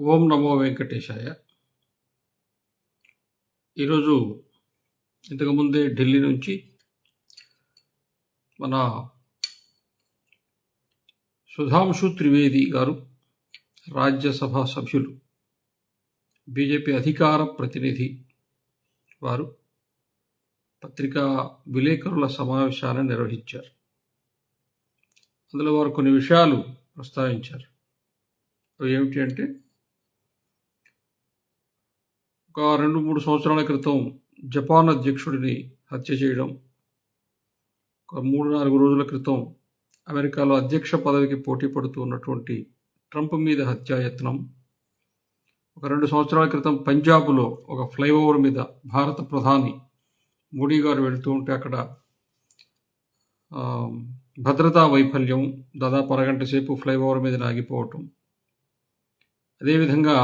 ఓం నమో వెంకటేశాయ. ఈరోజు ఇంతకుముందే ఢిల్లీ నుంచి మన సుధాంశు త్రివేది గారు రాజ్యసభ సభ్యులు బీజేపీ అధికార ప్రతినిధి వారు పత్రికా విలేకరుల సమావేశాన్ని నిర్వహించారు. అందులో వారు కొన్ని విషయాలు ప్రస్తావించారు. అవి ఏమిటి అంటే ఒక రెండు మూడు సంవత్సరాల క్రితం జపాన్ అధ్యక్షుడిని హత్య చేయడం ఒక మూడు నాలుగు రోజుల క్రితం అమెరికాలో అధ్యక్ష పదవికి పోటీ పడుతూ ఉన్నటువంటి ట్రంప్ మీద హత్యాయత్నం ఒక రెండు సంవత్సరాల క్రితం పంజాబ్లో ఒక ఫ్లైఓవర్ మీద భారత ప్రధాని మోడీ గారు వెళుతూ ఉంటే అక్కడ భద్రతా వైఫల్యం దాదాపు అరగంట సేపు ఫ్లైఓవర్ మీద ఆగిపోవటం అదేవిధంగా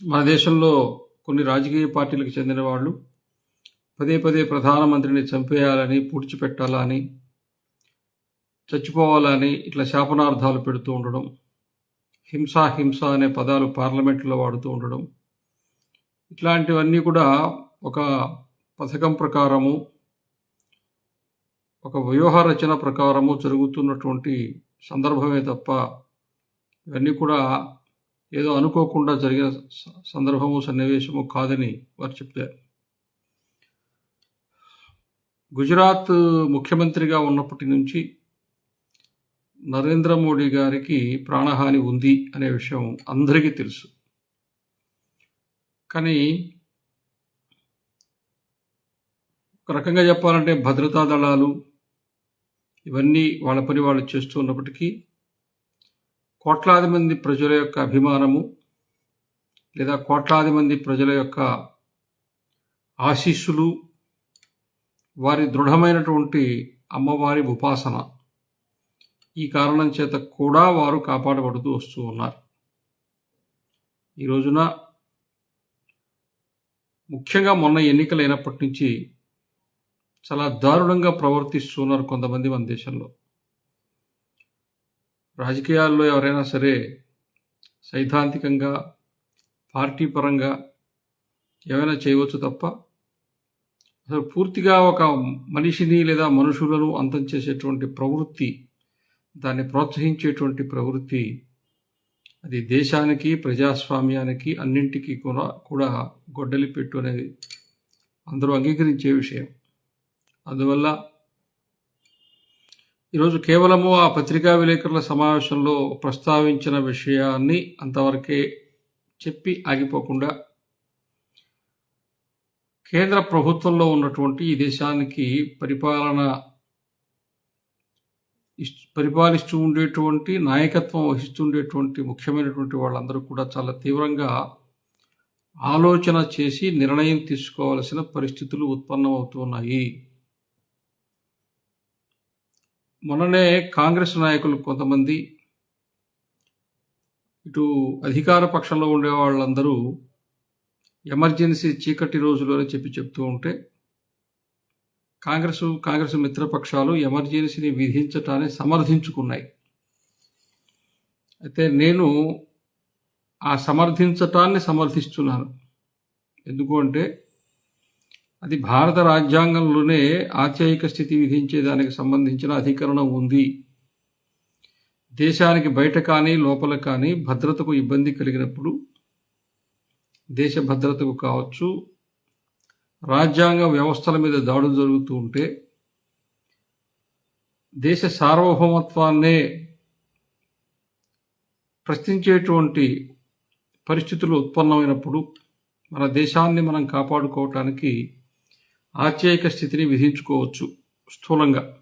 మన దేశంలో కొన్ని రాజకీయ పార్టీలకు చెందిన వాళ్ళు పదే పదే ప్రధానమంత్రిని చంపేయాలని పూడ్చిపెట్టాలని చచ్చిపోవాలని ఇట్లా శాపనార్థాలు పెడుతూ ఉండడం హింస హింస అనే పదాలు పార్లమెంట్లో వాడుతూ ఉండడం ఇట్లాంటివన్నీ కూడా ఒక పథకం ప్రకారము ఒక వ్యూహరచన ప్రకారము జరుగుతున్నటువంటి సందర్భమే తప్ప ఇవన్నీ కూడా ఏదో అనుకోకుండా జరిగిన స- సందర్భము సన్నివేశము కాదని వారు చెప్తారు. గుజరాత్ ముఖ్యమంత్రిగా ఉన్నప్పటి నుంచి నరేంద్ర మోడీ గారికి ప్రాణహాని ఉంది అనే విషయం అందరికీ తెలుసు. కానీ ఒక రకంగా చెప్పాలంటే భద్రతా దళాలు ఇవన్నీ వాళ్ళ పని వాళ్ళు చేస్తూ ఉన్నప్పటికీ కోట్లాది మంది ప్రజల యొక్క అభిమానము లేదా కోట్లాది మంది ప్రజల యొక్క ఆశీస్సులు వారి దృఢమైనటువంటి అమ్మవారి ఉపాసన ఈ కారణం చేత కూడా వారు కాపాడబడుతూ వస్తూ ఉన్నారు. ఈ రోజున ముఖ్యంగా మొన్న ఎన్నికలైనప్పటి నుంచి చాలా దారుణంగా ప్రవర్తిస్తున్నారు కొంతమంది మన దేశంలో. రాజకీయాల్లో ఎవరైనా సరే సైద్ధాంతికంగా పార్టీ పరంగా ఏమైనా చేయవచ్చు తప్ప అసలు పూర్తిగా ఒక మనిషిని లేదా మనుషులను అంతం చేసేటువంటి ప్రవృత్తి దాన్ని ప్రోత్సహించేటువంటి ప్రవృత్తి అది దేశానికి ప్రజాస్వామ్యానికి అన్నింటికీ కూడా కూడా గొడ్డలి పెట్టు అనేది అందరూ అంగీకరించే విషయం. అందువల్ల ఈరోజు కేవలము ఆ పత్రికా విలేకరుల సమావేశంలో ప్రస్తావించిన విషయాన్ని అంతవరకే చెప్పి ఆగిపోకుండా కేంద్ర ప్రభుత్వంలో ఉన్నటువంటి ఈ దేశానికి పరిపాలన ఇస్- పరిపాలిస్తూ ఉండేటువంటి నాయకత్వం వహిస్తుండేటువంటి ముఖ్యమైనటువంటి వాళ్ళందరూ కూడా చాలా తీవ్రంగా ఆలోచన చేసి నిర్ణయం తీసుకోవాల్సిన పరిస్థితులు ఉత్పన్నమవుతున్నాయి మొన్ననే కాంగ్రెస్ నాయకులు కొంతమంది ఇటు అధికార పక్షంలో ఉండే వాళ్ళందరూ ఎమర్జెన్సీ చీకటి రోజులోనే చెప్పి చెప్తూ ఉంటే కాంగ్రెస్ కాంగ్రెస్ మిత్రపక్షాలు ఎమర్జెన్సీని విధించటాన్ని సమర్థించుకున్నాయి. అయితే నేను ఆ సమర్థించటాన్ని సమర్థిస్తున్నాను. ఎందుకు అంటే అది భారత రాజ్యాంగంలోనే ఆత్యయిక స్థితి విధించేదానికి సంబంధించిన అధికరణం ఉంది. దేశానికి బయట కానీ లోపల కానీ భద్రతకు ఇబ్బంది కలిగినప్పుడు దేశ భద్రతకు కావచ్చు రాజ్యాంగ వ్యవస్థల మీద దాడులు జరుగుతూ ఉంటే దేశ సార్వభౌమత్వాన్నే ప్రశ్నించేటువంటి పరిస్థితులు ఉత్పన్నమైనప్పుడు మన దేశాన్ని మనం కాపాడుకోవటానికి ఆత్యయిక స్థితిని విధించుకోవచ్చు స్థూలంగా.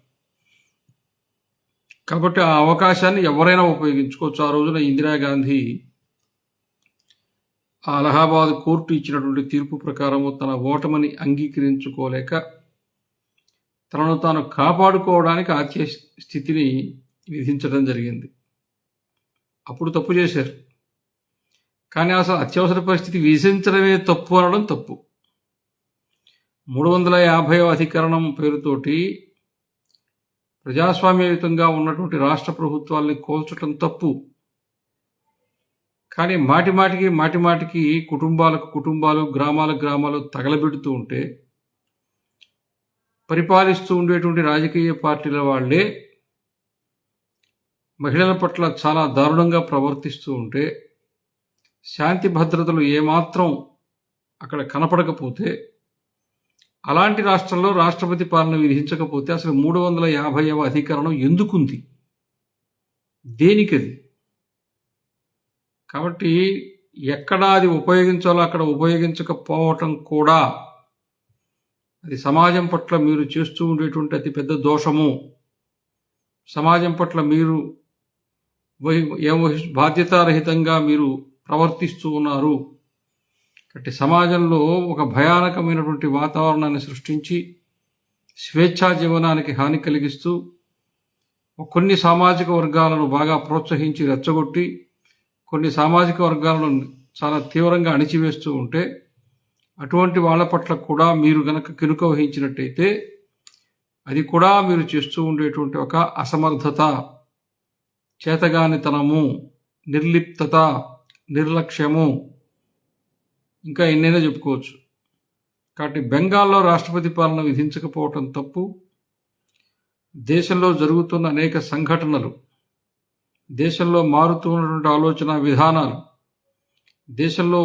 కాబట్టి ఆ అవకాశాన్ని ఎవరైనా ఉపయోగించుకోవచ్చు. ఆ రోజున ఇందిరాగాంధీ అలహాబాద్ కోర్టు ఇచ్చినటువంటి తీర్పు ప్రకారము తన ఓటమిని అంగీకరించుకోలేక తనను తాను కాపాడుకోవడానికి ఆత్య స్థితిని విధించడం జరిగింది. అప్పుడు తప్పు చేశారు. కానీ అసలు అత్యవసర పరిస్థితి విధించడమే తప్పు అనడం తప్పు. మూడు వందల యాభై అధికరణం పేరుతోటి ప్రజాస్వామ్యయుతంగా ఉన్నటువంటి రాష్ట్ర ప్రభుత్వాల్ని కోల్చటం తప్పు. కానీ మాటి మాటికి మాటి మాటికి కుటుంబాలకు కుటుంబాలు గ్రామాలకు గ్రామాలు తగలబెడుతూ ఉంటే పరిపాలిస్తూ ఉండేటువంటి రాజకీయ పార్టీల వాళ్ళే మహిళల పట్ల చాలా దారుణంగా ప్రవర్తిస్తూ ఉంటే శాంతి భద్రతలు ఏమాత్రం అక్కడ కనపడకపోతే అలాంటి రాష్ట్రంలో రాష్ట్రపతి పాలన విధించకపోతే అసలు మూడు వందల యాభైవ అధికరణం ఎందుకుంది? దేనికది? కాబట్టి ఎక్కడ అది ఉపయోగించాలో అక్కడ ఉపయోగించకపోవటం కూడా అది సమాజం పట్ల మీరు చేస్తూ ఉండేటువంటి అతి పెద్ద దోషము. సమాజం పట్ల మీరు వహి- వహి- బాధ్యతారహితంగా మీరు ప్రవర్తిస్తూ ఉన్నారు. అంటే సమాజంలో ఒక భయానకమైనటువంటి వాతావరణాన్ని సృష్టించి స్వేచ్ఛా జీవనానికి హాని కలిగిస్తూ కొన్ని సామాజిక వర్గాలను బాగా ప్రోత్సహించి రెచ్చగొట్టి కొన్ని సామాజిక వర్గాలను చాలా తీవ్రంగా అణిచివేస్తూ ఉంటే అటువంటి వాళ్ళ పట్ల కూడా మీరు గనక కినుక వహించినట్టయితే అది కూడా మీరు చేస్తూ ఉండేటువంటి ఒక అసమర్థత చేతగానితనము నిర్లిప్తత నిర్లక్ష్యము ఇంకా ఎన్నైనా చెప్పుకోవచ్చు. కాబట్టి బెంగాల్లో రాష్ట్రపతి పాలన విధించకపోవటం తప్పు. దేశంలో జరుగుతున్న అనేక సంఘటనలు దేశంలో మారుతున్నటువంటి ఆలోచన విధానాలు దేశంలో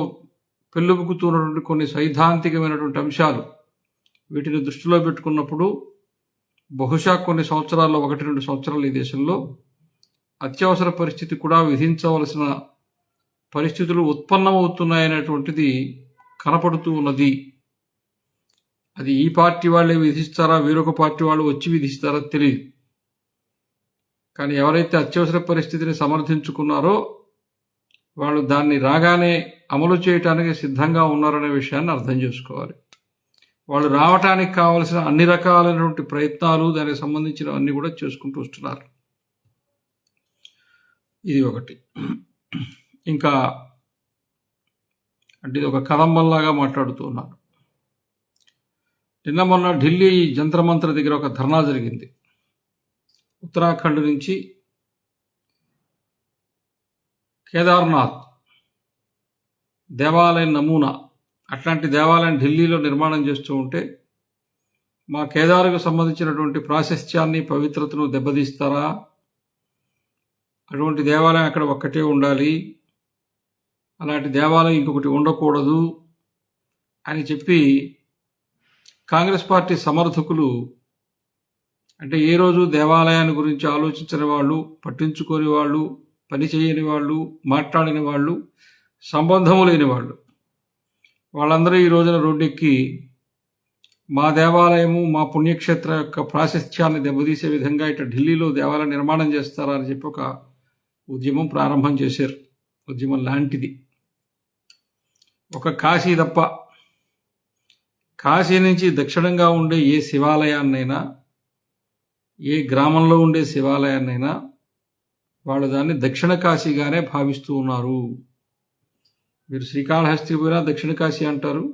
పెళ్ళుబుకుతున్నటువంటి కొన్ని సైద్ధాంతికమైనటువంటి అంశాలు వీటిని దృష్టిలో పెట్టుకున్నప్పుడు బహుశా కొన్ని సంవత్సరాల్లో ఒకటి రెండు సంవత్సరాలు ఈ దేశంలో అత్యవసర పరిస్థితి కూడా విధించవలసిన పరిస్థితులు ఉత్పన్నమవుతున్నాయనేటువంటిది కనపడుతూ ఉన్నది. అది ఈ పార్టీ వాళ్ళే విధిస్తారా వేరొక పార్టీ వాళ్ళు వచ్చి విధిస్తారా తెలియదు కానీ ఎవరైతే అత్యవసర పరిస్థితిని సమర్థించుకున్నారో వాళ్ళు దాన్ని రాగానే అమలు చేయటానికి సిద్ధంగా ఉన్నారనే విషయాన్ని అర్థం చేసుకోవాలి. వాళ్ళు రావటానికి కావలసిన అన్ని రకాలైనటువంటి ప్రయత్నాలు దానికి సంబంధించిన అన్ని కూడా చేసుకుంటూ వస్తున్నారు. ఇది ఒకటి. ఇంకా అంటే ఇది ఒక కదంబంలాగా మాట్లాడుతూ ఉన్నారు నిన్న మొన్న ఢిల్లీ జంత్రమంత్ర దగ్గర ఒక ధర్నా జరిగింది. ఉత్తరాఖండ్ నుంచి కేదార్నాథ్ దేవాలయం నమూనా అట్లాంటి దేవాలయం ఢిల్లీలో నిర్మాణం చేస్తూ ఉంటే మా కేదారుకు సంబంధించినటువంటి ప్రాశస్త్యాన్ని పవిత్రతను దెబ్బతీస్తారా? అటువంటి దేవాలయం అక్కడ ఒక్కటే ఉండాలి. అలాంటి దేవాలయం ఇంకొకటి ఉండకూడదు అని చెప్పి కాంగ్రెస్ పార్టీ సమర్థకులు అంటే ఏ రోజు దేవాలయాన్ని గురించి ఆలోచించిన వాళ్ళు పట్టించుకోని వాళ్ళు పని చేయని వాళ్ళు మాట్లాడని వాళ్ళు సంబంధము లేని వాళ్ళు. వాళ్ళందరూ ఈ రోజున రోడ్డెక్కి మా దేవాలయము మా పుణ్యక్షేత్ర యొక్క ప్రాశస్త్యాన్ని దెబ్బతీసే విధంగా ఇటు ఢిల్లీలో దేవాలయం నిర్మాణం చేస్తారా అని చెప్పి ఒక ఉద్యమం ప్రారంభం చేశారు. ఉద్యమం లాంటిది. ఒక కాశీ తప్ప. కాశీ నుంచి దక్షిణంగా ఉండే ఏ శివాలయాన్నైనా ఏ గ్రామంలో ఉండే శివాలయాన్నైనా వాళ్ళు దాన్ని దక్షిణ కాశీగానే భావిస్తూ ఉన్నారు. మీరు శ్రీకాళహస్తి పోయినా దక్షిణ కాశీ అంటారు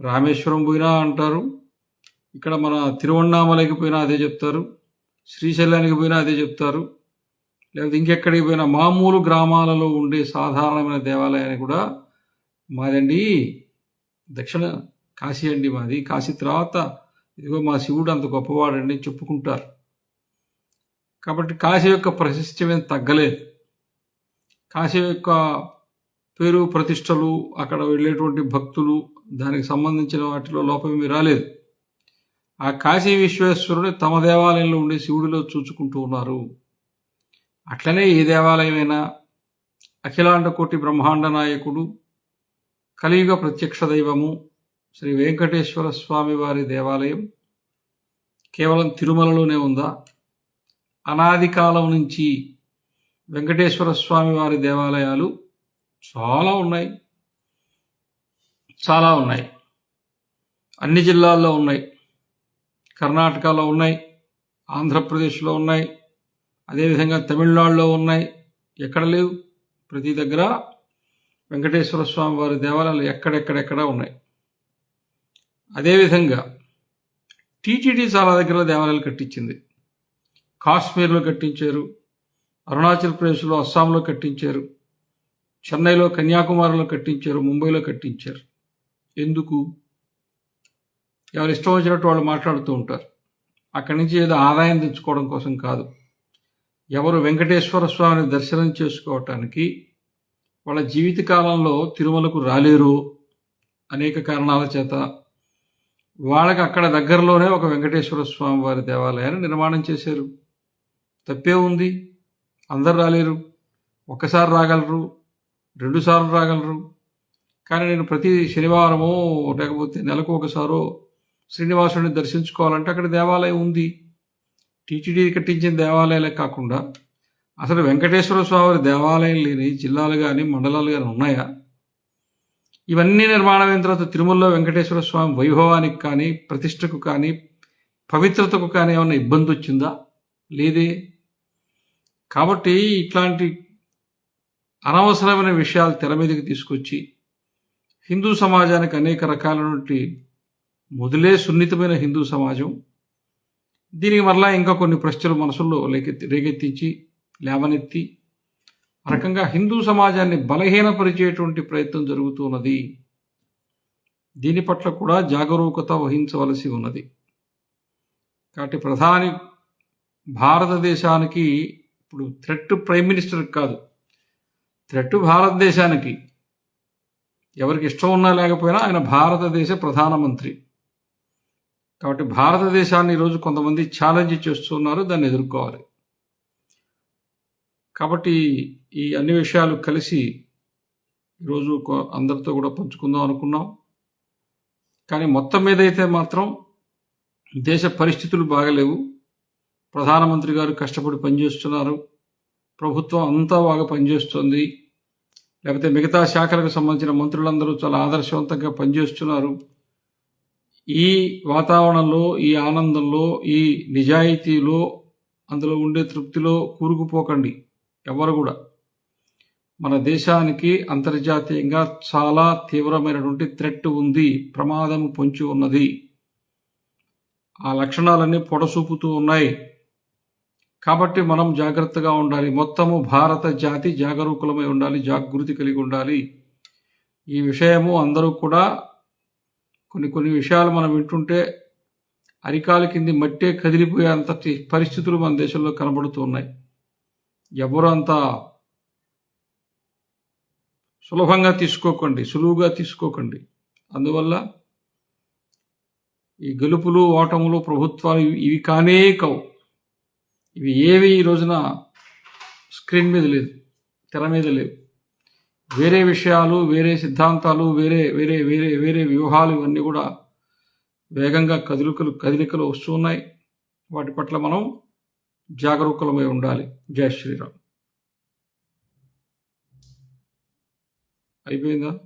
రామేశ్వరం పోయినా అంటారు ఇక్కడ మన తిరువణామలకి పోయినా అదే చెప్తారు శ్రీశైలానికి పోయినా అదే చెప్తారు లేకపోతే ఇంకెక్కడికి పోయినా మామూలు గ్రామాలలో ఉండే సాధారణమైన దేవాలయాన్ని కూడా మాదండి దక్షిణ కాశీ అండి మాది. కాశీ తర్వాత ఇదిగో మా శివుడు అంత గొప్పవాడండి చెప్పుకుంటారు. కాబట్టి కాశీ యొక్క ప్రశస్త్యం తగ్గలేదు. కాశీ యొక్క పేరు ప్రతిష్టలు అక్కడ వెళ్ళేటువంటి భక్తులు దానికి సంబంధించిన వాటిలో లోపమేమీ రాలేదు. ఆ కాశీ విశ్వేశ్వరుని తమ దేవాలయంలో ఉండే శివుడిలో చూచుకుంటూ ఉన్నారు. అట్లనే ఏ దేవాలయమైనా అఖిలాండ కోటి బ్రహ్మాండ నాయకుడు కలియుగ ప్రత్యక్ష దైవము శ్రీ వెంకటేశ్వర స్వామి వారి దేవాలయం కేవలం తిరుమలలోనే ఉందా? అనాది కాలం నుంచి వెంకటేశ్వర స్వామి వారి దేవాలయాలు చాలా ఉన్నాయి. చాలా ఉన్నాయి. అన్ని జిల్లాల్లో ఉన్నాయి. కర్ణాటకలో ఉన్నాయి. ఆంధ్రప్రదేశ్లో ఉన్నాయి. అదేవిధంగా తమిళనాడులో ఉన్నాయి. ఎక్కడ లేవు? ప్రతి దగ్గర వెంకటేశ్వర స్వామి వారి దేవాలయాలు ఎక్కడెక్కడెక్కడ ఉన్నాయి. అదేవిధంగా టీటీడీ చాలా దగ్గర దేవాలయాలు కట్టించింది. కాశ్మీర్లో కట్టించారు అరుణాచల్ ప్రదేశ్లో అస్సాంలో కట్టించారు చెన్నైలో కన్యాకుమారిలో కట్టించారు ముంబైలో కట్టించారు. ఎందుకు? ఎవరు ఇష్టం వచ్చినట్టు వాళ్ళు మాట్లాడుతూ ఉంటారు. అక్కడి నుంచి ఏదో ఆదాయం తెచ్చుకోవడం కోసం కాదు. ఎవరు వెంకటేశ్వర స్వామిని దర్శనం చేసుకోవటానికి వాళ్ళ జీవితకాలంలో తిరుమలకు రాలేరు అనేక కారణాల చేత వాళ్ళకి అక్కడ దగ్గరలోనే ఒక వెంకటేశ్వర స్వామి వారి దేవాలయాన్ని నిర్మాణం చేశారు. తప్పే ఉంది. అందరు రాలేరు. ఒక్కసారి రాగలరు. రెండుసార్లు రాగలరు. కానీ నేను ప్రతి శనివారమో లేకపోతే నెలకు ఒకసారో శ్రీనివాసుడిని దర్శించుకోవాలంటే అక్కడ దేవాలయం ఉంది. టీటీడీ కట్టించిన దేవాలయాలే కాకుండా అసలు వెంకటేశ్వర స్వామి దేవాలయం లేని జిల్లాలు కానీ మండలాలు కానీ ఉన్నాయా? ఇవన్నీ నిర్మాణం అయిన తర్వాత తిరుమలలో వెంకటేశ్వర స్వామి వైభవానికి కానీ ప్రతిష్టకు కానీ పవిత్రతకు కానీ ఏమైనా ఇబ్బంది వచ్చిందా? లేదే. కాబట్టి ఇట్లాంటి అనవసరమైన విషయాలు తెర మీదకి తీసుకొచ్చి హిందూ సమాజానికి అనేక రకాలైనటువంటి మొదలే సున్నితమైన హిందూ సమాజం దీనికి మరలా ఇంకా కొన్ని ప్రశ్నలు మనసుల్లో లేకెత్తి రేకెత్తించి లేవనెత్తి రకంగా హిందూ సమాజాన్ని బలహీనపరిచేటువంటి ప్రయత్నం జరుగుతున్నది. దీని పట్ల కూడా జాగరూకత వహించవలసి ఉన్నది. కాబట్టి ప్రధాని భారతదేశానికి ఇప్పుడు థ్రెట్ ప్రైమ్ మినిస్టర్ కాదు థ్రెట్ భారతదేశానికి ఎవరికి ఇష్టం ఉన్నా లేకపోయినా ఆయన భారతదేశ ప్రధానమంత్రి. కాబట్టి భారతదేశాన్ని ఈరోజు కొంతమంది ఛాలెంజ్ చేస్తున్నారు దాన్ని ఎదుర్కోవాలి. కాబట్టి ఈ అన్ని విషయాలు కలిసి ఈరోజు అందరితో కూడా పంచుకుందాం అనుకున్నాం. కానీ మొత్తం మీద అయితే మాత్రం దేశ పరిస్థితులు బాగలేవు. ప్రధానమంత్రి గారు కష్టపడి పనిచేస్తున్నారు. ప్రభుత్వం అంతా బాగా పనిచేస్తుంది. లేకపోతే మిగతా శాఖలకు సంబంధించిన మంత్రులందరూ చాలా ఆదర్శవంతంగా పనిచేస్తున్నారు. ఈ వాతావరణంలో ఈ ఆనందంలో ఈ నిజాయితీలో అందులో ఉండే తృప్తిలో కూరుకుపోకండి. ఎవరు కూడా. మన దేశానికి అంతర్జాతీయంగా చాలా తీవ్రమైనటువంటి థ్రెట్ ఉంది ప్రమాదం పొంచి ఉన్నది. ఆ లక్షణాలన్నీ పొడసూపుతూ ఉన్నాయి. కాబట్టి మనం జాగ్రత్తగా ఉండాలి. మొత్తము భారత జాతి జాగరూకులమై ఉండాలి జాగృతి కలిగి ఉండాలి. ఈ విషయము అందరూ కూడా కొన్ని కొన్ని విషయాలు మనం వింటుంటే అరికాల కింది మట్టే కదిలిపోయేంత పరిస్థితులు మన దేశంలో కనబడుతూ ఉన్నాయి. ఎవరు సులభంగా తీసుకోకండి సులువుగా తీసుకోకండి. అందువల్ల ఈ గెలుపులు ఓటములు ప్రభుత్వాలు ఇవి- ఇవి కానే కావు. ఇవి ఏవి ఈ రోజున స్క్రీన్ మీద లేదు తెర మీద లేవు. వేరే విషయాలు వేరే సిద్ధాంతాలు వేరే వేరే వేరే వేరే వ్యూహాలు ఇవన్నీ కూడా వేగంగా కదలికలు కదలికలు వస్తున్నాయి వాటి పట్ల మనం జాగరూకులమై ఉండాలి. జై శ్రీరామ్. అయిపోయిందా?